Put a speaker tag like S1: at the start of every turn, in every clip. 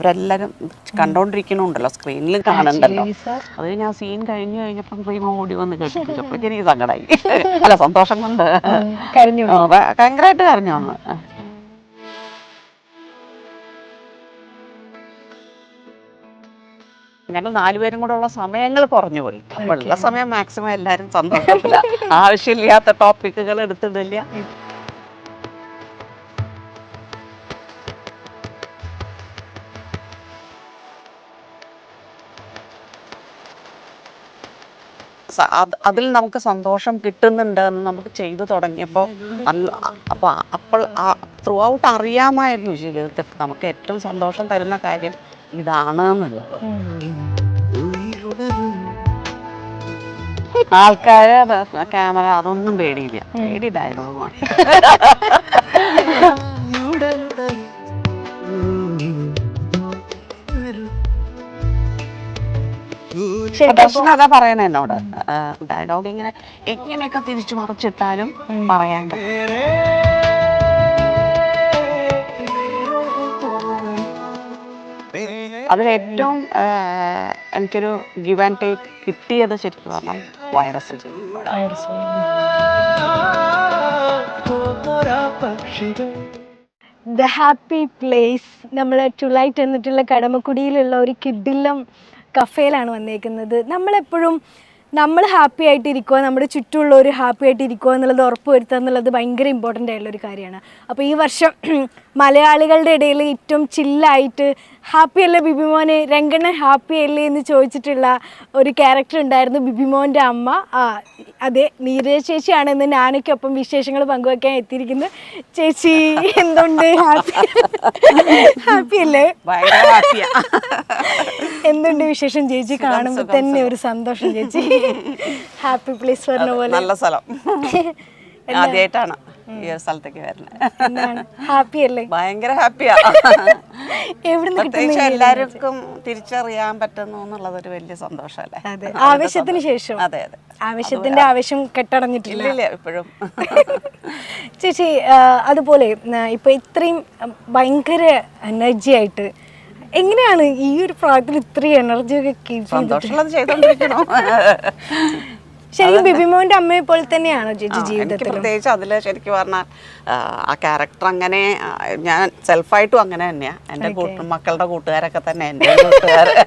S1: അവരെല്ലാരും കണ്ടോണ്ടിരിക്കണുണ്ടല്ലോ സ്ക്രീനിൽ കാണണ്ടല്ലോ. അത് ഞാൻ സീൻ കഴിഞ്ഞു കഴിഞ്ഞപ്പം പ്രീമ ഓടി വന്ന് കേട്ടിട്ടപ്പോ എനിക്ക് സങ്കടമായി അല്ല സന്തോഷം കൊണ്ട്. ഭയങ്കരമായിട്ട് കരഞ്ഞു വന്ന്. ഞങ്ങൾ നാലുപേരും കൂടെ ഉള്ള സമയങ്ങൾ കുറഞ്ഞു പോയി. അപ്പോൾ ഉള്ള സമയം മാക്സിമം എല്ലാവരും സന്തോഷത്തില്ല ആവശ്യമില്ലാത്ത ടോപ്പിക്കുകൾ എടുത്തിടില്ല. അതിൽ നമുക്ക് സന്തോഷം കിട്ടുന്നുണ്ട് എന്ന് നമുക്ക് ചെയ്തു തുടങ്ങിയപ്പോൾ അപ്പോൾ അപ്പോൾ ത്രൂ ഔട്ട് അറിയാമായിരുന്നു ജീവിതത്തിൽ. നമുക്ക് ഏറ്റവും സന്തോഷം തരുന്ന കാര്യം ഇതാണ് എന്നുള്ളത് ആൾക്കാര് ക്യാമറ അതൊന്നും പേടിയില്ല. പേടി ഡയലോഗാണ് ദർശന അതാ പറയണ എന്നോട്. ഡയലോഗ് ഇങ്ങനെ എങ്ങനെയൊക്കെ തിരിച്ചു മറിച്ചിട്ടാലും പറയാണ്ട്. അതിലേറ്റവും എനിക്കൊരു ഗിവ് ആൻഡ് ടേക്ക് കിട്ടിയത് ശരിക്കും പറഞ്ഞാൽ വൈറസ്
S2: ദ ഹാപ്പി പ്ലേസ് നമ്മൾ ടു ലൈറ്റ് എന്നിട്ടുള്ള കടമക്കുടിയിലുള്ള ഒരു കിഡിലം കഫേയിലാണ് വന്നേക്കുന്നത്. നമ്മളെപ്പോഴും നമ്മൾ ഹാപ്പി ആയിട്ടിരിക്കുക നമ്മുടെ ചുറ്റുമുള്ളവർ ഹാപ്പി ആയിട്ടിരിക്കുക എന്നുള്ളത് ഉറപ്പ് വരുത്തുക എന്നുള്ളത് ഭയങ്കര ഇമ്പോർട്ടന്റ് ആയിട്ടുള്ള ഒരു കാര്യമാണ്. അപ്പോൾ ഈ വർഷം മലയാളികളുടെ ഇടയിൽ ഏറ്റവും ചില്ലായിട്ട് ഹാപ്പി അല്ലേ ബിബിമോനെ രംഗണ്ണൻ ഹാപ്പി അല്ലേ? എന്ന് ചോദിച്ചിട്ടുള്ള ഒരു ക്യാരക്ടർ ഉണ്ടായിരുന്നു ബിബിമോന്റെ അമ്മ. ആ അതെ നീരജ് ചേച്ചിയാണെന്ന് ഞാനൊക്കൊപ്പം വിശേഷങ്ങൾ പങ്കുവെക്കാൻ എത്തിയിരിക്കുന്നത്. ചേച്ചി എന്തുണ്ട്? ഹാപ്പി ഹാപ്പി അല്ലേ? എന്തുണ്ട് വിശേഷം ചേച്ചി? കാണുമ്പോൾ തന്നെ ഒരു സന്തോഷം ചേച്ചി. ഹാപ്പി പ്ലേസ് പറഞ്ഞ പോലെ.
S1: നല്ല സ്ഥലം. ആദ്യമായിട്ടാണ് ഈ ഒരു സ്ഥലത്തേക്ക് വരുന്നത്
S2: ഹാപ്പി അല്ലേ?
S1: ഭയങ്കര ഹാപ്പിയാ പ്രത്യേകിച്ച് എല്ലാവർക്കും തിരിച്ചറിയാൻ പറ്റുന്നു എന്നുള്ളത് ഒരു വലിയ സന്തോഷമല്ലേ?
S2: അതെ. ആവശ്യത്തിന് ശേഷം.
S1: അതെ അതെ.
S2: ആവശ്യത്തിന്റെ ആവശ്യം കെട്ടടഞ്ഞിട്ടില്ല.
S1: ഇപ്പോഴും.
S2: ചേച്ചി അതുപോലെ ഇപ്പൊ ഇത്രയും ഭയങ്കര എനർജി ആയിട്ട് എങ്ങനെയാണ് ഈ ഒരു പ്രായത്തിൽ ഇത്രയും എനർജി ഒക്കെ
S1: സന്തോഷമുള്ളത് ചെയ്തോണ്ടിരിക്കണോ.
S2: ശരിക്കും ബിബിമോന്റെ അമ്മയെ പോലെ തന്നെയാണോ ചേച്ചി
S1: എനിക്ക്
S2: ജീവിതത്തിൽ
S1: പ്രത്യേകിച്ച് അതിൽ ശരിക്കും പറഞ്ഞാൽ ആ, ക്യാരക്ടർ അങ്ങനെ ആ, ഞാൻ സെൽഫായിട്ടും അങ്ങനെ തന്നെയാണ് എന്റെ കൂട്ടു മക്കളുടെ കൂട്ടുകാരൊക്കെ തന്നെ എന്റെ കൂട്ടുകാർ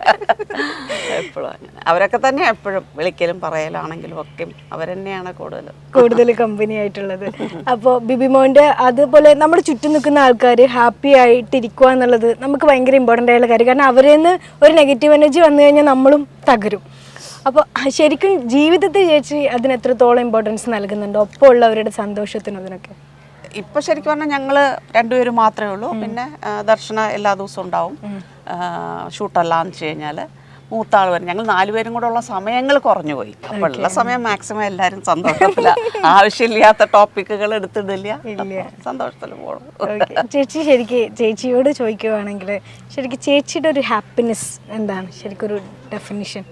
S1: എപ്പോഴും അങ്ങനെ. അവരൊക്കെ തന്നെ എപ്പോഴും വിളിക്കലും പറയലാണെങ്കിലും ഒക്കെ അവരെന്നെയാണ് കൂടുതൽ
S2: കൂടുതൽ കമ്പനി ആയിട്ടുള്ളത്. അപ്പോൾ ബിബിമോന്റെ അതുപോലെ നമ്മുടെ ചുറ്റും നിൽക്കുന്ന ആൾക്കാർ ഹാപ്പി ആയിട്ടിരിക്കുക എന്നുള്ളത് നമുക്ക് ഭയങ്കര ഇമ്പോർട്ടന്റ് ആയുള്ള കാര്യം. കാരണം അവരിൽ നിന്ന് ഒരു നെഗറ്റീവ് എനർജി വന്നു കഴിഞ്ഞാൽ നമ്മളും തകരും. അപ്പോൾ ശരിക്കും ജീവിതത്തിൽ ചേച്ചി അതിന് എത്രത്തോളം ഇമ്പോർട്ടൻസ് നൽകുന്നുണ്ടോ? ഒപ്പം ഉള്ളവരുടെ സന്തോഷത്തിനും അതിനൊക്കെ.
S1: ഇപ്പൊ ശരിക്കും പറഞ്ഞാൽ ഞങ്ങൾ രണ്ടുപേരും മാത്രമേ ഉള്ളൂ. പിന്നെ ദർശന എല്ലാ ദിവസവും ഉണ്ടാവും. ഷൂട്ടെല്ലാം വെച്ച് കഴിഞ്ഞാൽ മൂത്താൾ വരും. ഞങ്ങൾ നാലുപേരും കൂടെ ഉള്ള സമയങ്ങൾ കുറഞ്ഞു പോയി. അപ്പോൾ ഉള്ള സമയം മാക്സിമം എല്ലാരും സന്തോഷത്തില. ആവശ്യമില്ലാത്ത ടോപ്പിക്കുകൾ എടുത്തിടില്ല. സന്തോഷത്തിൽ പോകണം.
S2: ചേച്ചി ശരിക്ക് ചേച്ചിയോട് ചോദിക്കുവാണെങ്കിൽ ശരിക്കും ചേച്ചിയുടെ ഒരു ഹാപ്പിനെസ് എന്താണ്? ശരിക്കും ഒരു ഡെഫിനിഷൻ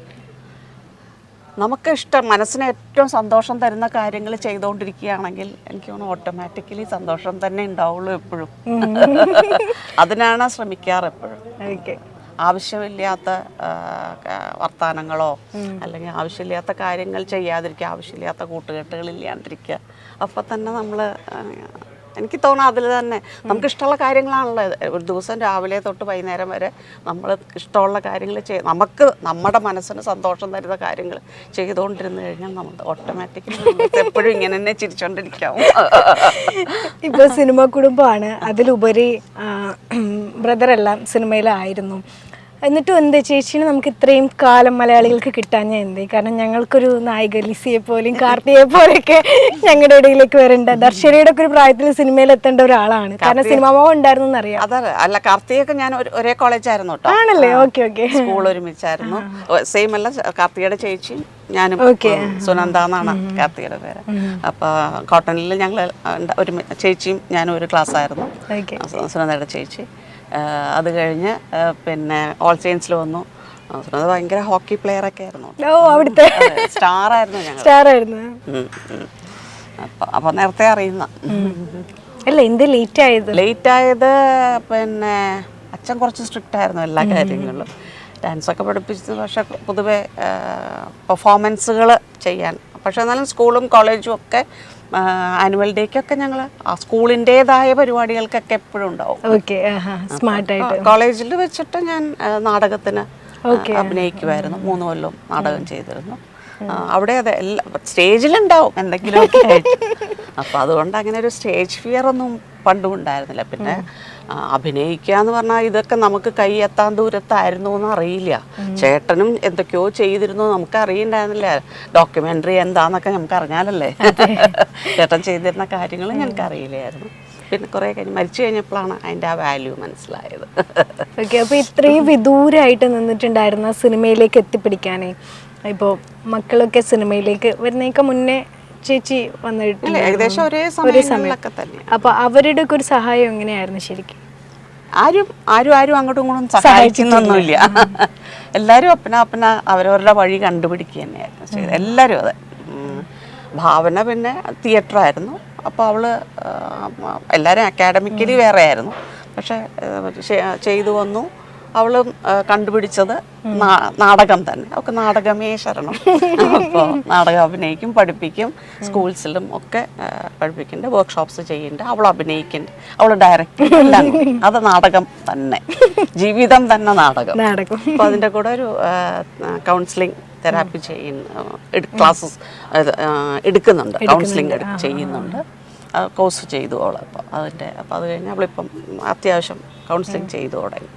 S1: നമുക്ക് ഇഷ്ടം മനസ്സിന് ഏറ്റവും സന്തോഷം തരുന്ന കാര്യങ്ങൾ ചെയ്തുകൊണ്ടിരിക്കുകയാണെങ്കിൽ എനിക്ക് തോന്നുന്നു ഓട്ടോമാറ്റിക്കലി സന്തോഷം തന്നെ ഉണ്ടാവുള്ളൂ എപ്പോഴും. അതിനാണ് ശ്രമിക്കാറ് എപ്പോഴും. ആവശ്യമില്ലാത്ത വർത്തമാനങ്ങളോ അല്ലെങ്കിൽ ആവശ്യമില്ലാത്ത കാര്യങ്ങൾ ചെയ്യാതിരിക്കുക ആവശ്യമില്ലാത്ത കൂട്ടുകെട്ടുകൾ ഇല്ലാണ്ടിരിക്കുക അപ്പം തന്നെ നമ്മൾ എനിക്ക് തോന്നുന്നു അതിൽ തന്നെ. നമുക്ക് ഇഷ്ടമുള്ള കാര്യങ്ങളാണല്ലോ. ഒരു ദിവസം രാവിലെ തൊട്ട് വൈകുന്നേരം വരെ നമ്മൾ ഇഷ്ടമുള്ള കാര്യങ്ങൾ ചെയ്യും നമുക്ക് നമ്മുടെ മനസ്സിന് സന്തോഷം തരുന്ന കാര്യങ്ങൾ ചെയ്തുകൊണ്ടിരുന്ന് കഴിഞ്ഞാൽ നമ്മൾ ഓട്ടോമാറ്റിക്കലി എപ്പോഴും ഇങ്ങനെ തന്നെ ചിരിച്ചോണ്ടിരിക്കാവും.
S2: ഇപ്പോൾ സിനിമ കുടുംബമാണ്. അതിലുപരി ബ്രദറെല്ലാം സിനിമയിലായിരുന്നു. എന്നിട്ടും എന്താ ചേച്ചീനെ നമുക്ക് ഇത്രയും കാലം മലയാളികൾക്ക് കിട്ടാഞ്ഞ എന്തേ കാരണം ഞങ്ങൾക്കൊരു നായിക ലിസിയെ പോലെയും കാർത്തിയെ പോലെയൊക്കെ ഞങ്ങളുടെ ഇടയിലേക്ക് വരേണ്ട. ദർശനയുടെ ഒക്കെ ഒരു പ്രായത്തിൽ സിനിമയിൽ എത്തേണ്ട ഒരാളാണ്. കാരണം സിനിമ മോഹം ഉണ്ടായിരുന്നു എന്നറിയാം
S1: അതെ അല്ല കാർത്തിയൊക്കെ ഞാൻ ഒരേ കോളേജായിരുന്നു കേട്ടോ.
S2: ആണല്ലേ? Okay okay.
S1: സ്കൂൾ ഒരുമിച്ചായിരുന്നു. സെയിം അല്ല കാർത്തിയുടെ ചേച്ചി ഞാനും സുനന്ദ എന്നാണ് കാർത്തിയുടെ പേര്. അപ്പൊ കോട്ടണിൽ ഞങ്ങൾ ഒരു ചേച്ചിയും ഞാനും ഒരു ക്ലാസ് ആയിരുന്നു. സുനന്ദയുടെ ചേച്ചി. അത് കഴിഞ്ഞ് പിന്നെ ഓൾ ചേഞ്ചിൽ വന്നു. അത് ഭയങ്കര ഹോക്കി പ്ലെയർ ഒക്കെ ആയിരുന്നു.
S2: ഓ അവിടുത്തെ.
S1: സ്റ്റാർ ആയിരുന്നു ഞങ്ങൾ
S2: സ്റ്റാർ ആയിരുന്നു.
S1: അപ്പൊ അപ്പൊ നേരത്തെ അറിയുന്ന.
S2: അല്ല എന്ത് ലേറ്റ് ആയത്?
S1: ലേറ്റ് ആയത് പിന്നെ അച്ഛൻ കുറച്ച് സ്ട്രിക്റ്റ് ആയിരുന്നു എല്ലാ കാര്യങ്ങളിലും. ഡാൻസൊക്കെ പഠിപ്പിച്ചത് പക്ഷെ പൊതുവെ പെർഫോമൻസുകൾ ചെയ്യാൻ. പക്ഷെ എന്നാലും സ്കൂളും കോളേജും ഒക്കെ ആനുവൽ ഡേക്കൊക്കെ ഞങ്ങൾ സ്കൂളിന്റേതായ പരിപാടികൾക്കൊക്കെ എപ്പോഴും ഉണ്ടാവും.
S2: ഓക്കെ സ്മാർട്ടായിട്ട്.
S1: കോളേജിൽ വെച്ചിട്ട് ഞാൻ നാടകത്തിന് അഭിനയിക്കുമായിരുന്നു മൂന്ന് കൊല്ലം നാടകം ചെയ്തിരുന്നു. അവിടെ അതെ എല്ലാ സ്റ്റേജിലുണ്ടാവും എന്തെങ്കിലുമൊക്കെ. ആയിട്ട് അപ്പം അതുകൊണ്ട് അങ്ങനെ ഒരു സ്റ്റേജ് ഫിയർ ഒന്നും പണ്ടും ഉണ്ടായിരുന്നില്ല. പിന്നെ അഭിനയിക്കുക എന്ന് പറഞ്ഞാൽ ഇതൊക്കെ നമുക്ക് കൈ എത്താൻ ദൂരത്തായിരുന്നു എന്ന് അറിയില്ല ചേട്ടനും എന്തൊക്കെയോ ചെയ്തിരുന്നു നമുക്ക് അറിയണ്ടായിരുന്നില്ല. ഡോക്യുമെന്ററി എന്താന്നൊക്കെ നമുക്ക് അറിഞ്ഞാലല്ലേ? ചേട്ടൻ ചെയ്തിരുന്ന കാര്യങ്ങൾ ഞങ്ങൾക്ക് അറിയില്ലായിരുന്നു. പിന്നെ കുറെ കഴിഞ്ഞ് മരിച്ചു കഴിഞ്ഞപ്പോഴാണ് അതിന്റെ ആ വാല്യൂ മനസ്സിലായത്.
S2: ഓക്കെ അപ്പോൾ ഇത്രയും വിദൂരമായിട്ട് നിന്നിട്ടുണ്ടായിരുന്ന സിനിമയിലേക്ക് എത്തിപ്പിടിക്കാനേ. ഇപ്പോൾ മക്കളൊക്കെ സിനിമയിലേക്ക് വരുന്നേക്ക് മുന്നേ ചേച്ചി
S1: വന്നിട്ട്
S2: വന്നിട്ടില്ല
S1: ഏകദേശം ഒരേ
S2: ഒരേ
S1: സമയങ്ങളിലൊക്കെ തന്നെ
S2: അപ്പോൾ അവരുടെ ഒക്കെ ഒരു സഹായം എങ്ങനെയായിരുന്നു ശരിക്കും?
S1: ആരും ആരും ആരും അങ്ങോട്ടും ഇങ്ങോട്ടും സഹായിക്കുന്നൊന്നുമില്ല. എല്ലാവരും അപ്പന അപ്പന അവരവരുടെ വഴി കണ്ടുപിടിക്കുക തന്നെയായിരുന്നു. ചെയ്തത് എല്ലാവരും അതെ. ഭാവന പിന്നെ തിയേറ്റർ ആയിരുന്നു അപ്പോൾ അവൾ എല്ലാവരും അക്കാഡമിക്കലി വേറെ ആയിരുന്നു പക്ഷെ ചെയ്തു വന്നു. അവളും കണ്ടുപിടിച്ചത് നാടകം തന്നെ. അവൾക്ക് നാടകമേ ശരണം. അപ്പോൾ നാടകം അഭിനയിക്കും പഠിപ്പിക്കും സ്കൂൾസിലും ഒക്കെ പഠിപ്പിക്കുന്നുണ്ട് വർക്ക്ഷോപ്സ് ചെയ്യുന്നുണ്ട് അവൾ അഭിനയിക്കുന്നുണ്ട്. അവൾ ഡയറക്റ്റ് എല്ലാം. അത് നാടകം തന്നെ. ജീവിതം തന്നെ നാടകം.
S2: നാടകം.
S1: അപ്പോൾ അതിന്റെ കൂടെ ഒരു കൗൺസിലിംഗ് തെറാപ്പി ചെയ്യുന്ന. ക്ലാസ്സസ് എടുക്കുന്നുണ്ട്. കൗൺസിലിംഗ് ചെയ്യുന്നുണ്ട്. കോഴ്സ് ചെയ്തു അവൾ. അപ്പോൾ അതിന്റെ അപ്പോൾ അത് കഴിഞ്ഞ് അവളിപ്പം അത്യാവശ്യം കൗൺസിലിംഗ് ചെയ്തു തുടങ്ങി.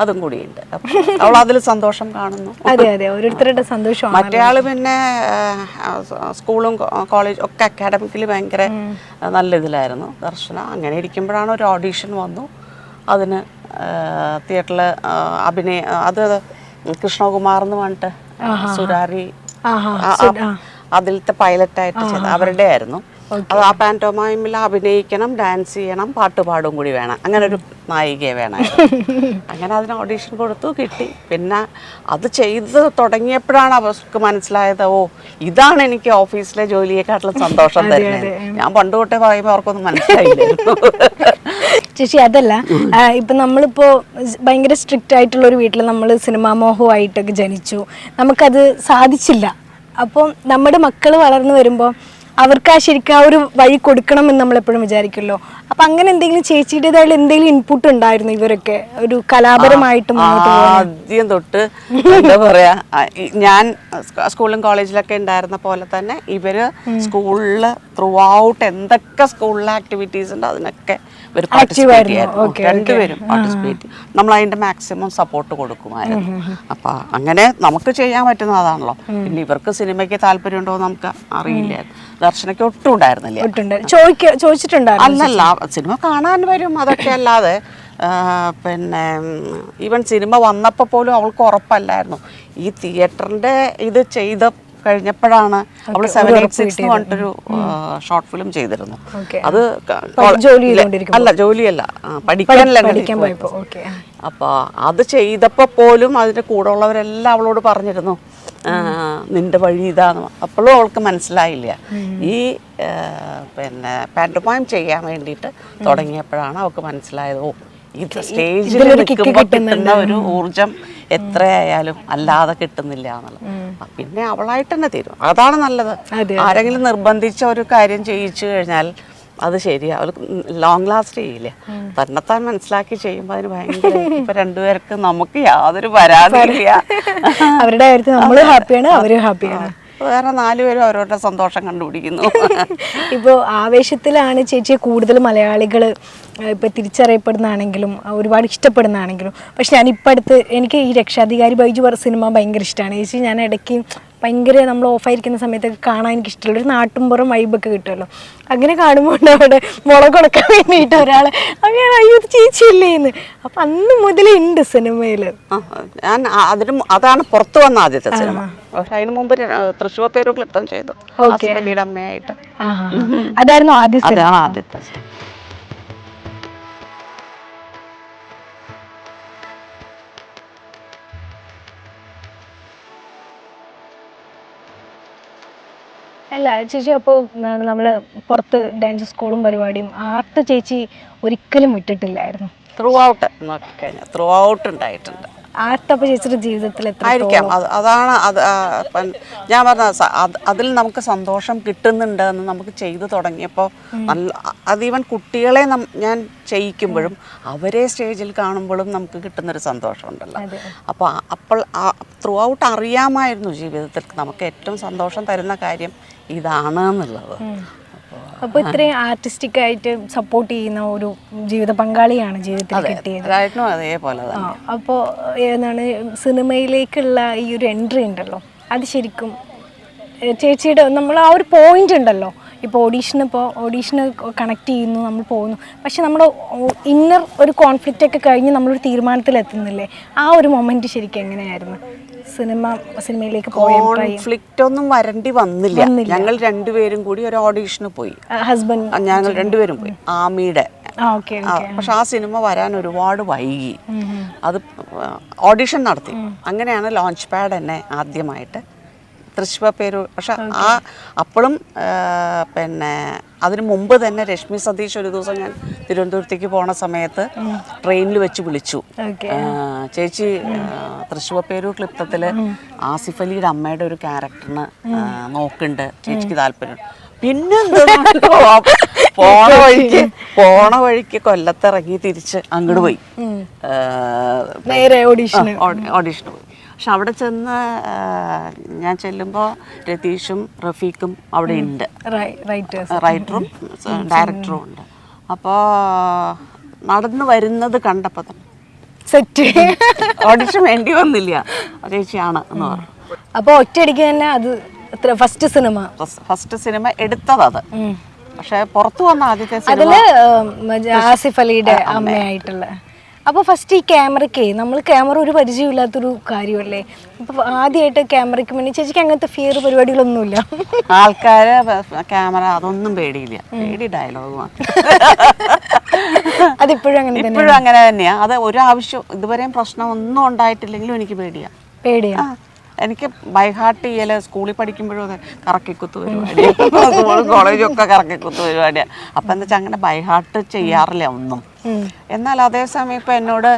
S1: അതും കൂടിയുണ്ട്. അവൾ അതിൽ സന്തോഷം കാണുന്നു.
S2: അതെ അതെ. ഓരോരുത്തരുടെ സന്തോഷം
S1: മറ്റേ ആൾ പിന്നെ സ്കൂളും കോളേജും ഒക്കെ അക്കാഡമിക്കലി ഭയങ്കര നല്ല ഇതിലായിരുന്നു. ദർശന അങ്ങനെ ഇരിക്കുമ്പോഴാണ് ഒരു ഓഡീഷൻ വന്നു. അതിന് തിയേറ്ററിൽ അഭിനയ അത് കൃഷ്ണകുമാർ എന്ന് പറഞ്ഞിട്ട് സുരാരി അതിലത്തെ പൈലറ്റായിട്ട് ചെയ്ത അവരുടെ ആയിരുന്നു അത് ആ പാന്റോമൈമിൽ അഭിനയിക്കണം ഡാൻസ് ചെയ്യണം പാട്ട് പാടും കൂടി വേണം. അങ്ങനെ ഒരു നായികയെ വേണം അങ്ങനെ അതിന് ഓഡീഷൻ കൊടുത്തു കിട്ടി. പിന്നെ അത് ചെയ്ത് തുടങ്ങിയപ്പോഴാണ് അവർക്ക് മനസ്സിലായത് ഓ ഇതാണ് എനിക്ക് ഓഫീസിലെ ജോലിയെക്കാട്ടിലും സന്തോഷം തരുന്നത്. ഞാൻ പണ്ട് തൊട്ടേ പറയുമ്പോൾ അവർക്കൊന്നും മനസ്സിലായില്ലായിരുന്നു.
S2: ചേച്ചി അതല്ല ഇപ്പൊ നമ്മളിപ്പോ ഭയങ്കര സ്ട്രിക്റ്റ് ആയിട്ടുള്ള ഒരു വീട്ടിൽ നമ്മൾ സിനിമാ മോഹമായിട്ടൊക്കെ ജനിച്ചു. നമുക്കത് സാധിച്ചില്ല. അപ്പം നമ്മുടെ മക്കൾ വളർന്നു വരുമ്പോൾ അവർക്ക് ആ ശരിക്കും ആ ഒരു വഴി കൊടുക്കണം എന്ന് നമ്മൾ എപ്പോഴും വിചാരിക്കുമല്ലോ. അപ്പൊ അങ്ങനെ എന്തെങ്കിലും ചേച്ചിയുടേതായുള്ള എന്തെങ്കിലും ഇൻപുട്ട് ഉണ്ടായിരുന്നു ഇവരൊക്കെ? ഒരു കലാപരമായിട്ട് മുന്നോട്ട് പോകാൻ?
S1: ആദ്യം തൊട്ട് എന്താ പറയാ ആ, ഈ ഞാൻ സ്ക- സ്കൂളിലും കോളേജിലൊക്കെ ഉണ്ടായിരുന്ന പോലെ തന്നെ ഇവർ സ്കൂളിൽ ത്രൂ ഔട്ട് എന്തൊക്കെ സ്കൂളിലെ ആക്ടിവിറ്റീസ് ഉണ്ടോ അതിനൊക്കെ ഇവർ പാർട്ടിസിപ്പേറ്റ് ചെയ്യായിരുന്നു. രണ്ടുപേരും പാർട്ടിസിപ്പേറ്റ് നമ്മൾ അതിന്റെ മാക്സിമം സപ്പോർട്ട് കൊടുക്കുമായിരുന്നു. അപ്പൊ അങ്ങനെ നമുക്ക് ചെയ്യാൻ പറ്റുന്ന അതാണല്ലോ. പിന്നെ ഇവർക്ക് സിനിമയ്ക്ക് താല്പര്യമുണ്ടോ എന്ന് നമുക്ക് അറിയില്ലായിരുന്നു. ദർശനയ്ക്ക് ഒട്ടും ഉണ്ടായിരുന്നില്ല.
S2: ചോദിച്ചിട്ടുണ്ടായിരുന്നു
S1: അല്ലല്ല സിനിമ കാണാൻ വരും. അതൊക്കെ അല്ലാതെ പിന്നെ ഈവൻ സിനിമ വന്നപ്പോൾ പോലും അവൾക്ക് ഉറപ്പല്ലായിരുന്നു. ഈ തിയേറ്ററിന്റെ ഇത് ചെയ്ത കഴിഞ്ഞപ്പോഴാണ് അവൾ സെവൻ എയ്റ്റ് സിക്സ് എന്ന് പറഞ്ഞിട്ടൊരു ഷോർട്ട് ഫിലിം ചെയ്തിരുന്നു. അത് അല്ല ജോലിയല്ല. പഠിക്കാനല്ല അപ്പോൾ അത് ചെയ്തപ്പോൾ പോലും അതിന്റെ കൂടെ ഉള്ളവരെല്ലാം അവളോട് പറഞ്ഞിരുന്നു. നിന്റെ വഴി ഇതാന്ന്. അപ്പോഴും അവൾക്ക് മനസ്സിലായില്ല. ഈ പിന്നെ പാൻഡമോയം ചെയ്യാൻ വേണ്ടിയിട്ട് തുടങ്ങിയപ്പോഴാണ് അവൾക്ക് മനസ്സിലായത്. ഓ ഇത് സ്റ്റേജിൽ നിൽക്കുമ്പോൾ കിട്ടുന്ന ഒരു ഊർജം എത്രയായാലും അല്ലാതെ കിട്ടുന്നില്ല എന്നുള്ളത്. പിന്നെ അവളായിട്ട് തന്നെ തീരും. അതാണ് നല്ലത്. ആരെങ്കിലും നിർബന്ധിച്ച ഒരു കാര്യം ചെയ്യിച്ചു കഴിഞ്ഞാൽ അത് ശരിയാ. അവർക്ക് ലോങ് ലാസ്റ്റ് ചെയ്യില്ല? തന്നെത്താൻ മനസ്സിലാക്കി ചെയ്യുമ്പോൾ അതിന് ഭയങ്കര ഇപ്പൊ രണ്ടുപേർക്ക് നമുക്ക് യാതൊരു പരാതിയില്ല.
S2: അവരുടെ കാര്യത്തിൽ നമ്മൾ ഹാപ്പിയാണ് അവരും ഹാപ്പിയാണ്
S1: വേറെ നാലുപേരും അവരവരുടെ സന്തോഷം കണ്ടുപിടിക്കുന്നു.
S2: ഇപ്പോൾ ആവേശത്തിലാണ് ചേച്ചി കൂടുതൽ മലയാളികൾ ഇപ്പോൾ തിരിച്ചറിയപ്പെടുന്നതാണെങ്കിലും ഒരുപാട് ഇഷ്ടപ്പെടുന്നതാണെങ്കിലും. പക്ഷെ ഞാൻ അടുത്ത് എനിക്ക് ഈ രക്ഷാധികാരി ബൈജു പറ സിനിമ ഭയങ്കര ഇഷ്ടമാണ് ചേച്ചി ഞാൻ ഇടയ്ക്ക് ഭയങ്കര നമ്മൾ ഓഫായിരിക്കുന്ന സമയത്തൊക്കെ കാണാൻ എനിക്ക് ഇഷ്ടമുള്ള ഒരു നാട്ടുംപുറം വൈബൊക്കെ കിട്ടുമല്ലോ. അങ്ങനെ കാണുമ്പോൾ അവിടെ മുളക് കൊടുക്കാൻ വേണ്ടിയിട്ട് ഒരാൾ അങ്ങനെ അയ്യോ ഇത് ചേച്ചിയില്ലേ എന്ന്. അപ്പം അന്ന് മുതലേ ഉണ്ട് സിനിമയിൽ
S1: ഞാൻ അതിന് അതാണ് പുറത്തു വന്ന ആദ്യത്തെ സിനിമ. പക്ഷെ അതിന് മുമ്പ് തൃശ്ശൂർ പേരും ക്ലിപ്തം ചെയ്തു. അമ്മയായിട്ട്
S2: അതായിരുന്നു ആദ്യത്തെ
S1: അതാണ് ആദ്യത്തെ
S2: അല്ല ചേച്ചി അപ്പോൾ നമ്മൾ പുറത്ത് ഡാൻസ് സ്കൂളും പരിപാടിയും ആർട്ട് ചേച്ചി ഒരിക്കലും വിട്ടിട്ടില്ലായിരുന്നു.
S1: ത്രൂ ഔട്ട് നോക്കിക്കഴിഞ്ഞാൽ ത്രൂ ഔട്ട് ഉണ്ടായിട്ടുണ്ട്.
S2: ആർട്ട് അപ്പോൾ ചേച്ചിയുടെ ജീവിതത്തിൽ
S1: ആയിരിക്കാം. അത് അതാണ് അത് ഞാൻ പറഞ്ഞ അതിൽ നമുക്ക് സന്തോഷം കിട്ടുന്നുണ്ട് എന്ന് നമുക്ക് ചെയ്തു തുടങ്ങിയപ്പോൾ നല്ല അത് ഈവൻ കുട്ടികളെ ഞാൻ ചെയ്യിക്കുമ്പോഴും അവരെ സ്റ്റേജിൽ കാണുമ്പോഴും നമുക്ക് കിട്ടുന്നൊരു സന്തോഷമുണ്ടല്ലോ.
S2: ഉണ്ടല്ലോ
S1: അപ്പോൾ അപ്പോൾ ത്രൂ ഔട്ട് അറിയാമായിരുന്നു ജീവിതത്തിൽ നമുക്ക് ഏറ്റവും സന്തോഷം തരുന്ന കാര്യം ഇതാണ് എന്നുള്ളത്. അപ്പോൾ
S2: ഇത്രയും ആർട്ടിസ്റ്റിക് ആയിട്ട് സപ്പോർട്ട് ചെയ്യുന്ന ഒരു ജീവിത പങ്കാളിയാണ് ജീവിതത്തിൽ കിട്ടിയത്.
S1: അതേപോലെ
S2: അപ്പോൾ എന്താണ് സിനിമയിലേക്കുള്ള ഈ ഒരു എൻട്രി ഉണ്ടല്ലോ അത് ശരിക്കും ചേച്ചിയുടെ നമ്മൾ ആ ഒരു പോയിന്റ് ഉണ്ടല്ലോ ഇപ്പോൾ ഓഡീഷന് ഇപ്പോൾ ഓഡീഷന് കണക്ട് ചെയ്യുന്നു നമ്മൾ പോകുന്നു. പക്ഷെ നമ്മുടെ ഇന്നർ ഒരു കോൺഫ്ലിക്റ്റ് ഒക്കെ കഴിഞ്ഞ് നമ്മളൊരു തീരുമാനത്തിലെത്തുന്നില്ലേ? ആ ഒരു മൊമെന്റ് ശരിക്കും എങ്ങനെയായിരുന്നു? സിനിമ സിനിമയിലേക്ക്
S1: കോൺഫ്ലിക്റ്റ് ഒന്നും വരണ്ടി വന്നില്ല. ഞങ്ങൾ രണ്ടുപേരും കൂടി ഒരു ഓഡീഷന് പോയി.
S2: ഹസ്ബൻഡ്
S1: ഞങ്ങൾ രണ്ടുപേരും പോയി. ആമിയുടെ. പക്ഷെ ആ സിനിമ വരാൻ ഒരുപാട് വൈകി. അത് ഓഡിഷൻ നടത്തി. അങ്ങനെയാണ് ലോഞ്ച് പാഡ് എന്നെ ആദ്യമായിട്ട് തൃശ്ശൂർ പേര്. പക്ഷെ ആ അപ്പോഴും പിന്നെ അതിന് മുമ്പ് തന്നെ രശ്മി സതീഷ് ഒരു ദിവസം ഞാൻ തിരുവനന്തപുരത്തേക്ക് പോണ സമയത്ത് ട്രെയിനിൽ വെച്ച് വിളിച്ചു. ചേച്ചി തൃശ്ശൂർ പേരൂർ ക്ലിപ്തത്തിൽ ആസിഫ് അലിയുടെ അമ്മയുടെ ഒരു ക്യാരക്ടറിന് നോക്കുന്നുണ്ട്. ചേച്ചിക്ക് താല്പര്യം പിന്നെ പോണ വഴിക്ക് പോണ വഴിക്ക് കൊല്ലത്തിറങ്ങി തിരിച്ച് അങ്ങോട്ട് പോയി.
S2: നേരെ ഓഡീഷന്
S1: ഓഡീഷന് പോയി. പക്ഷെ അവിടെ ചെന്ന് ഞാൻ ചെല്ലുമ്പോൾ രതീഷും റഫീഖും അവിടെ ഉണ്ട്. റൈറ്ററും ഡയറക്ടറും ഉണ്ട്. അപ്പോൾ നടന്നു വരുന്നത് കണ്ടപ്പോൾ തന്നെ.
S2: സെറ്റ്
S1: ഓഡിഷൻ വേണ്ടി വന്നില്ല. ചേച്ചിയാണ് എന്ന് പറഞ്ഞു.
S2: അപ്പോൾ ഒറ്റയടിക്ക് തന്നെ അത് ഫസ്റ്റ് സിനിമ
S1: ഫസ്റ്റ് സിനിമ എടുത്തത് അത്. പക്ഷെ പുറത്തു വന്ന ആദ്യത്തെ സിനിമ
S2: അതിൽ ആസിഫ് അലിയുടെ അമ്മയായിട്ടുള്ള അപ്പോൾ ഫസ്റ്റ് ഈ ക്യാമറയ്ക്ക് നമ്മൾ ക്യാമറ ഒരു പരിചയമില്ലാത്തൊരു കാര്യമല്ലേ? അപ്പോൾ ആദ്യമായിട്ട് ക്യാമറയ്ക്ക് മുന്നേ ചേച്ചിക്ക് അങ്ങനത്തെ ഫിയർ പരിപാടികളൊന്നുമില്ല.
S1: ആൾക്കാര് ക്യാമറ അതൊന്നും പേടിയില്ല. പേടി ഡയലോഗ്
S2: അതിപ്പോഴും അങ്ങനെ
S1: ഇപ്പോഴും അങ്ങനെ തന്നെയാ. അത് ഒരു ആവശ്യം ഇതുവരെയും പ്രശ്നം ഒന്നും ഉണ്ടായിട്ടില്ലെങ്കിലും എനിക്ക് പേടിയാ.
S2: പേടിയാ?
S1: എനിക്ക് ബൈഹാർട്ട് ചെയ്യൽ സ്കൂളിൽ പഠിക്കുമ്പോഴും അതെ കറക്കിക്കുത്ത് പരിപാടിയാണ് സ്കൂളും കോളേജും ഒക്കെ കറക്കിക്കുത്ത് പരിപാടിയാണ് അപ്പം എന്താ വെച്ചാൽ അങ്ങനെ ബൈഹാർട്ട് ചെയ്യാറില്ല ഒന്നും. എന്നാൽ അതേസമയം ഇപ്പം എന്നോട്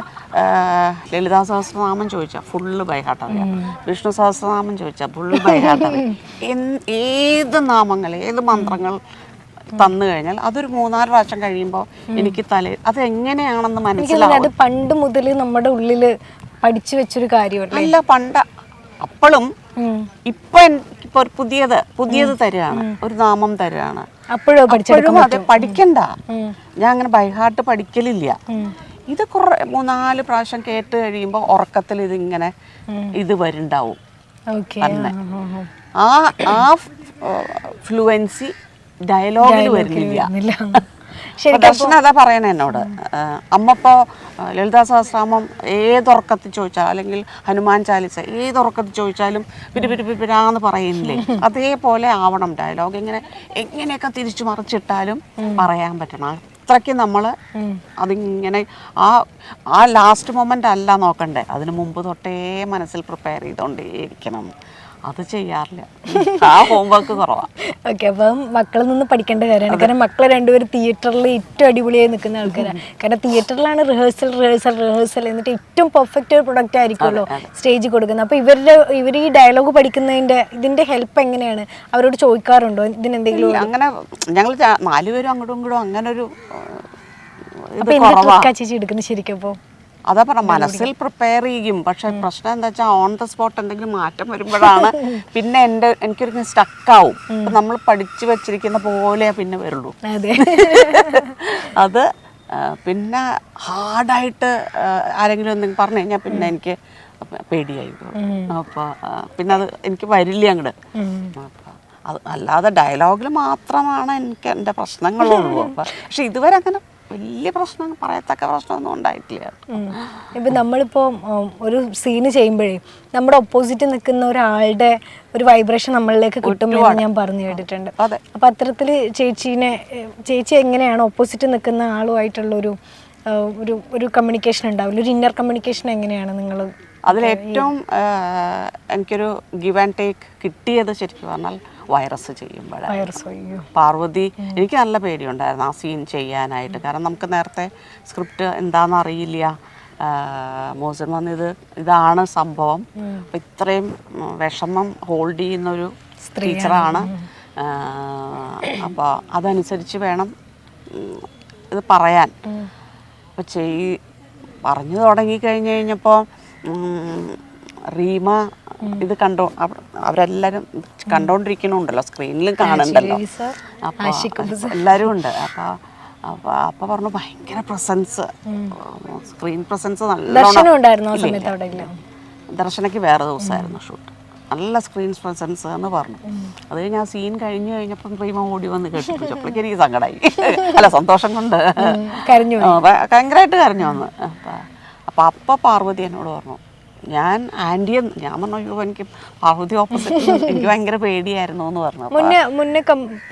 S1: ലളിതാ സഹസ്രനാമം ചോദിച്ചാൽ ഫുള്ള് ബൈഹാട്ടറിയ വിഷ്ണു സഹസ്രനാമം ചോദിച്ചാൽ ഫുള്ള് ബൈഹാട്ടറിയ ഏത് നാമങ്ങൾ ഏത് മന്ത്രങ്ങൾ തന്നു കഴിഞ്ഞാൽ അതൊരു മൂന്നാൽ പ്രാവശ്യം കഴിയുമ്പോൾ എനിക്ക് തല അത് എങ്ങനെയാണെന്ന് മനസ്സിലാവും.
S2: പണ്ട് മുതൽ നമ്മുടെ ഉള്ളിൽ പഠിച്ചു വെച്ചൊരു കാര്യമല്ലേ?
S1: അല്ല പണ്ട അപ്പോഴും ഇപ്പൊ ഇപ്പൊ പുതിയത് പുതിയത് തരുകയാണ് ഒരു നാമം തരികയാണ്
S2: അപ്പോഴും അതെ
S1: അപ്പോഴും അത് പഠിക്കണ്ട. ഞാൻ അങ്ങനെ ബൈഹാർട്ട് പഠിക്കലില്ല. ഇത് കുറെ മൂന്നാൽ പ്രാവശ്യം കേട്ട് കഴിയുമ്പോൾ ഉറക്കത്തിൽ ഇതിങ്ങനെ ഇത് വരുണ്ടാവും. ആ ആ ഫ്ലുവൻസി ഡയലോഗിൽ വരുന്നില്ല.
S2: ശരി
S1: അപ്പൊ ദർശന അതാ പറയണ എന്നോട്. അമ്മപ്പോ അമ്മ ലളിതാ സഹസ്രാമം ഏതുറക്കത്തിൽ ചോദിച്ചാൽ അല്ലെങ്കിൽ ഹനുമാൻ ചാലിസ ഏതുറക്കത്തിൽ ചോദിച്ചാലും പിരി പിരി പിരി പിരാന്ന് പറയുന്നില്ലേ? അതേപോലെ ആവണം ഡയലോഗ് ഇങ്ങനെ എങ്ങനെയൊക്കെ തിരിച്ചു മറിച്ചിട്ടാലും പറയാൻ പറ്റണം. അത്രയ്ക്ക് നമ്മൾ അതിങ്ങനെ ആ ആ ലാസ്റ്റ് മൊമെന്റ് അല്ല നോക്കണ്ടേ. അതിന് മുമ്പ് തൊട്ടേ മനസ്സിൽ പ്രിപ്പയർ ചെയ്തുകൊണ്ടേയിരിക്കണം അത് ചെയ്യാറില്ല. ആ ഹോംവർക്ക് കുറവാണ്
S2: ഓക്കെ അപ്പം മക്കളിൽ നിന്ന് പഠിക്കേണ്ട കാര്യമാണ്. കാരണം മക്കളെ രണ്ടുപേരും തിയേറ്ററിൽ ഏറ്റവും അടിപൊളിയായി നിൽക്കുന്ന ആൾക്കാരാണ് കാരണം തിയേറ്ററിലാണ് റിഹേഴ്സൽ റിഹേഴ്സൽ റിഹേഴ്സൽ എന്നിട്ട് ഏറ്റവും പെർഫെക്റ്റ് ഒരു പ്രൊഡക്റ്റ് ആയിരിക്കുമല്ലോ സ്റ്റേജ് കൊടുക്കുന്നത്. അപ്പോൾ ഇവരുടെ ഇവർ ഈ ഡയലോഗ് പഠിക്കുന്നതിന്റെ ഇതിന്റെ ഹെൽപ്പ് എങ്ങനെയാണ്? അവരോട് ചോദിക്കാറുണ്ടോ? ഇതിനെന്തെങ്കിലും
S1: അങ്ങനെ ഞങ്ങൾ നാലുപേരും അങ്ങോട്ടും ഇങ്ങോട്ടും അങ്ങനെ ഒരു
S2: ചേച്ചി എടുക്കുന്നത് ശരിക്കും അപ്പോൾ
S1: അതാ പറ മനസ്സിൽ പ്രിപ്പയർ ചെയ്യും. പക്ഷെ പ്രശ്നം എന്താ വെച്ചാൽ ഓൺ ദ സ്പോട്ട് എന്തെങ്കിലും മാറ്റം വരുമ്പോഴാണ് പിന്നെ എന്റെ എനിക്കൊരു സ്റ്റക്കാവും നമ്മൾ പഠിച്ചു വെച്ചിരിക്കുന്ന പോലെ പിന്നെ വരുള്ളൂ.
S2: അതെ.
S1: പിന്നെ ഹാർഡായിട്ട് ആരെങ്കിലും എന്തെങ്കിലും പറഞ്ഞു കഴിഞ്ഞാൽ പിന്നെ എനിക്ക് പേടിയായി അപ്പോൾ പിന്നെ അത് എനിക്ക് വരില്ല അങ്ങോട്ട് അല്ലാതെ ഡയലോഗിൽ മാത്രമാണ് എനിക്ക് എന്റെ പ്രശ്നങ്ങളുള്ളൂ. അപ്പോൾ പക്ഷെ ഇതുവരെ അങ്ങനെ വലിയ പ്രശ്നം പറയത്തക്ക പ്രശ്നമൊന്നും ഉണ്ടായിട്ടില്ല.
S2: ഇപ്പം നമ്മളിപ്പോൾ ഒരു സീന് ചെയ്യുമ്പോഴേ നമ്മുടെ ഓപ്പോസിറ്റ് നിൽക്കുന്ന ഒരാളുടെ ഒരു വൈബ്രേഷൻ നമ്മളിലേക്ക് കിട്ടുമെന്ന് ഞാൻ പറഞ്ഞു കേട്ടിട്ടുണ്ട്. അപ്പം അത്തരത്തിൽ ചേച്ചീനെ ചേച്ചി എങ്ങനെയാണ് ഓപ്പോസിറ്റ് നിൽക്കുന്ന ആളുമായിട്ടുള്ള ഒരു ഒരു ഒരു കമ്മ്യൂണിക്കേഷൻ ഉണ്ടാവില്ല? ഒരു ഇന്നർ കമ്മ്യൂണിക്കേഷൻ എങ്ങനെയാണ് നിങ്ങൾ
S1: അതിലേറ്റവും എനിക്കൊരു ഗിവ് ആൻഡ് ടേക്ക് കിട്ടിയത് ശരിക്കും പറഞ്ഞാൽ വൈറസ്
S2: ചെയ്യുമ്പോൾ
S1: പാർവതി എനിക്ക് നല്ല പേടിയുണ്ടായിരുന്നു ആ സീൻ ചെയ്യാനായിട്ട്. കാരണം നമുക്ക് നേരത്തെ സ്ക്രിപ്റ്റ് എന്താണെന്ന് അറിയില്ല. മോസൻ വന്നിത് ഇതാണ് സംഭവം. അപ്പം ഇത്രയും വിഷമം ഹോൾഡ് ചെയ്യുന്നൊരു ടീച്ചറാണ്. അപ്പോൾ അതനുസരിച്ച് വേണം ഇത് പറയാൻ. അപ്പോൾ ചെയ് പറഞ്ഞു തുടങ്ങി കഴിഞ്ഞ് കഴിഞ്ഞപ്പോൾ റീമ ഇത് കണ്ടോ? അവരെല്ലാരും കണ്ടോണ്ടിരിക്കണുണ്ടല്ലോ സ്ക്രീനിലും
S2: കാണണ്ടല്ലോ. അപ്പൊ
S1: എല്ലാരും എല്ലാവരും ഉണ്ട്. അപ്പൊ അപ്പൊ അപ്പൊ പറഞ്ഞു ഭയങ്കര പ്രസൻസ്. സ്ക്രീൻ പ്രസൻസ്
S2: നല്ല ദർശനക്ക്
S1: ദർശനയ്ക്ക് വേറെ ദിവസമായിരുന്നു ഷൂട്ട്. നല്ല സ്ക്രീൻ പ്രസൻസ് എന്ന് പറഞ്ഞു. അത് കഴിഞ്ഞ് ആ സീൻ കഴിഞ്ഞു കഴിഞ്ഞപ്പം റീമ ഓടി വന്ന് കേട്ടിപ്പിച്ചപ്പോഴേക്ക് എനിക്ക് സങ്കടമായി അല്ല സന്തോഷം കൊണ്ട്. ഭയങ്കരമായിട്ട് കരഞ്ഞു വന്ന്. അപ്പം അപ്പം പാർവതി എന്നോട് പറഞ്ഞു ഞാൻ ആന്റിയെ ഞാൻ പറഞ്ഞു അയ്യോ എനിക്ക് പാർവതി ഓപ്പോസിറ്റ് എനിക്ക് ഭയങ്കര പേടിയായിരുന്നു എന്ന് പറഞ്ഞു.
S2: മുന്നേ മുന്നേ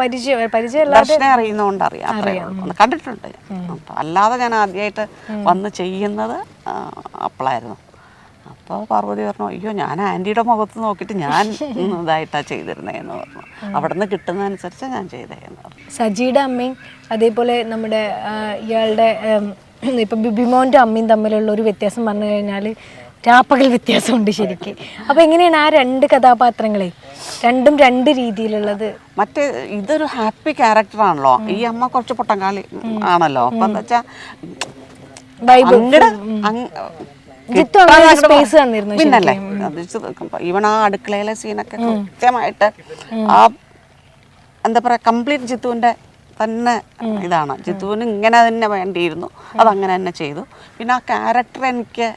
S2: പരിചയം
S1: അറിയുന്നതുകൊണ്ട് അറിയാം കണ്ടിട്ടുണ്ട്. അല്ലാതെ ഞാൻ ആദ്യമായിട്ട് വന്ന് ചെയ്യുന്നത് അപ്പളായിരുന്നു. അപ്പോൾ പാർവതി പറഞ്ഞു അയ്യോ ഞാൻ ആന്റിയുടെ മുഖത്ത് നോക്കിയിട്ട് ഞാൻ ഇതായിട്ടാണ് ചെയ്തിരുന്നതെന്ന് പറഞ്ഞു. അവിടെ നിന്ന് കിട്ടുന്നതനുസരിച്ച് ഞാൻ ചെയ്തതെന്ന് പറഞ്ഞു.
S2: സജിയുടെ അമ്മയും അതേപോലെ നമ്മുടെ ഇയാളുടെ ഇപ്പം ബിബിമോന്റെ ബിബിമോന്റെ അമ്മയും തമ്മിലുള്ള ഒരു വ്യത്യാസം പറഞ്ഞു കഴിഞ്ഞാൽ രാപ്പകൽ വ്യത്യാസമുണ്ട് ശരിക്ക്. അപ്പൊ എങ്ങനെയാണ് ആ രണ്ട് കഥാപാത്രങ്ങളെ? രണ്ടും രണ്ട് രീതിയിലുള്ളത്.
S1: മറ്റേ ഇതൊരു ഹാപ്പി ക്യാരക്ടറാണല്ലോ. ഈ അമ്മ കുറച്ച് പൊട്ടങ്കാളി ആണല്ലോ. അപ്പൊ എന്താ പിന്നല്ലേ ഈവൺ ആ അടുക്കളയിലെ സീനൊക്കെ കൃത്യമായിട്ട് ആ എന്താ പറയാ കംപ്ലീറ്റ് ജിത്തുവിന്റെ തന്നെ ഇതാണ്. ജിത്തുവിന് ഇങ്ങനെ തന്നെ വേണ്ടിയിരുന്നു. അതങ്ങനെ തന്നെ ചെയ്തു. പിന്നെ ആ ക്യാരക്ടർ എനിക്ക്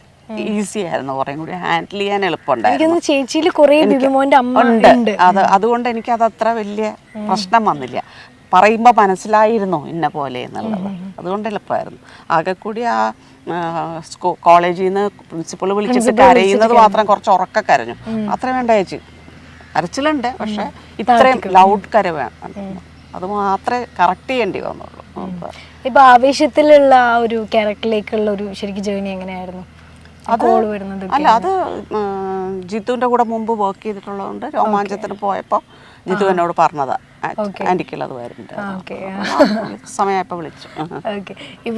S1: ഈസി ആയിരുന്നു കുറേ കൂടി ഹാൻഡിൽ ചെയ്യാൻ എളുപ്പമുണ്ടായിരുന്നു.
S2: ചേച്ചിയിൽ കുറേ ബിബിമോന്റെ അമ്മ
S1: ഉണ്ട്. അത് അതുകൊണ്ട് എനിക്ക് അത് അത്ര വലിയ പ്രശ്നം വന്നില്ല. പറയുമ്പോൾ മനസ്സിലായിരുന്നു ഇന്ന പോലെ എന്നുള്ളത്. അതുകൊണ്ട് എളുപ്പമായിരുന്നു. ആകെ കൂടി ആ സ്കൂ കോളേജിൽ നിന്ന് പ്രിൻസിപ്പൾ വിളിച്ചിട്ട് കരയുന്നത് മാത്രം കുറച്ച് ഉറക്ക കരഞ്ഞു. അത്രയും വേണ്ട ചേച്ചി. കരച്ചിലുണ്ട് പക്ഷെ ഇത്രയും ലൗഡ് കര വേണം അത് മാത്രമേ കറക്റ്റ് ചെയ്യേണ്ടി വന്നുള്ളൂ.
S2: ഇപ്പൊ ആവേശത്തിലുള്ള ആ ഒരു ക്യാരക്ടറിലേക്കുള്ള ഒരു ശരിക്കും ജേണി എങ്ങനെയായിരുന്നു? വരുന്നത്
S1: അല്ല അത് ജിത്തുവിന്റെ ജിത്തുവിന്റെ കൂടെ മുമ്പ് വർക്ക് ചെയ്തിട്ടുള്ളതുകൊണ്ട് രോമാഞ്ചത്തിന് പോയപ്പോൾ ജിത്തു എന്നോട് പറഞ്ഞതാ. വരുന്നുണ്ട്. സമയമായപ്പോൾ വിളിച്ചു.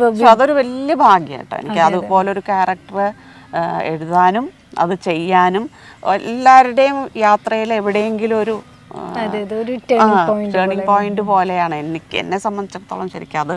S1: പക്ഷെ അതൊരു വലിയ ഭാഗ്യമായിട്ടോ എനിക്ക് അതുപോലെ ഒരു ക്യാരക്ടർ എഴുതാനും അത് ചെയ്യാനും എല്ലാവരുടെയും യാത്രയിൽ എവിടെയെങ്കിലും ഒരു
S2: ടേണിംഗ് പോയിന്റ്
S1: പോലെയാണ്. എനിക്ക് എന്നെ സംബന്ധിച്ചിടത്തോളം ശരിക്കും അത്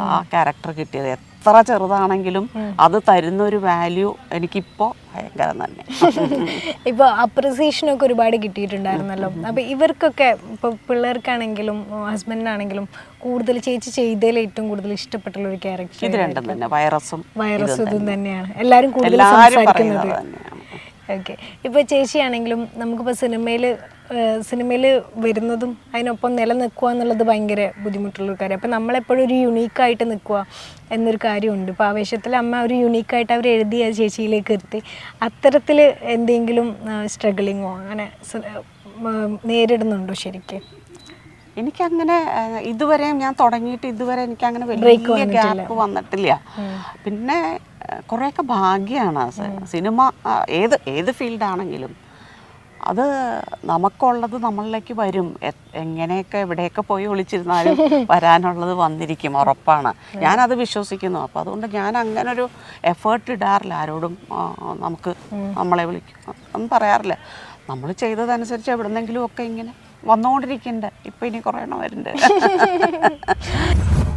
S1: ആ ക്യാരക്ടർ കിട്ടിയത് എത്ര ചെറുതാണെങ്കിലും അത് തരുന്ന ഒരു വാല്യൂ എനിക്കിപ്പോൾ ഭയങ്കര തന്നെ
S2: ഇപ്പൊ അപ്രിസിയേഷൻ ഒക്കെ ഒരുപാട് കിട്ടിയിട്ടുണ്ടായിരുന്നല്ലോ. അപ്പൊ ഇവർക്കൊക്കെ ഇപ്പൊ പിള്ളേർക്കാണെങ്കിലും ഹസ്ബൻഡിനാണെങ്കിലും കൂടുതൽ ചേച്ചി ചെയ്തതിൽ ഏറ്റവും കൂടുതൽ ഇഷ്ടപ്പെട്ടുള്ള ഒരു ക്യാരക്ടർ
S1: ഇത് രണ്ടും തന്നെ. വൈറസും
S2: വൈറസും ഇതും തന്നെയാണ്. എല്ലാരും കൂടുതൽ സംസാരിക്കുന്നത്. ഓക്കെ ഇപ്പോൾ ചേച്ചിയാണെങ്കിലും നമുക്കിപ്പോൾ സിനിമയിൽ സിനിമയിൽ വരുന്നതും അതിനൊപ്പം നിലനിൽക്കുക എന്നുള്ളത് ഭയങ്കര ബുദ്ധിമുട്ടുള്ളൊരു കാര്യം. അപ്പം നമ്മളെപ്പോഴും ഒരു യുണീക്കായിട്ട് നിൽക്കുക എന്നൊരു കാര്യമുണ്ട്. ഇപ്പോൾ ആവേശത്തിൽ അമ്മ ഒരു യുണീക്കായിട്ട് അവർ എഴുതി ആ ചേച്ചിയിലേക്ക് എത്തി. അത്തരത്തിൽ എന്തെങ്കിലും സ്ട്രഗിളിങ്ങോ അങ്ങനെ നേരിടുന്നുണ്ടോ ശരിക്കും?
S1: എനിക്കങ്ങനെ ഇതുവരെയും ഞാൻ തുടങ്ങിയിട്ട് ഇതുവരെ എനിക്ക് അങ്ങനെ വലിയ ഗ്യാപ്പ് വന്നിട്ടില്ല. പിന്നെ കുറേയൊക്കെ ഭാഗ്യമാണ് സിനിമ ഏത് ഏത് ഫീൽഡാണെങ്കിലും അത് നമുക്കുള്ളത് നമ്മളിലേക്ക് വരും. എങ്ങനെയൊക്കെ എവിടെയൊക്കെ പോയി ഒളിച്ചിരുന്നാലും വരാനുള്ളത് വന്നിരിക്കും ഉറപ്പാണ്. ഞാനത് വിശ്വസിക്കുന്നു. അപ്പോൾ അതുകൊണ്ട് ഞാൻ അങ്ങനെ ഒരു എഫേർട്ട് ഇടാറില്ല. ആരോടും നമുക്ക് നമ്മളെ വിളിക്കും. ഒന്നും പറയാറില്ല. നമ്മൾ ചെയ്തതനുസരിച്ച് എവിടെന്നെങ്കിലും ഒക്കെ ഇങ്ങനെ വന്നുകൊണ്ടിരിക്കുന്നുണ്ട് ഇപ്പം ഇനി കുറേ എണ്ണം വരുന്നുണ്ട്.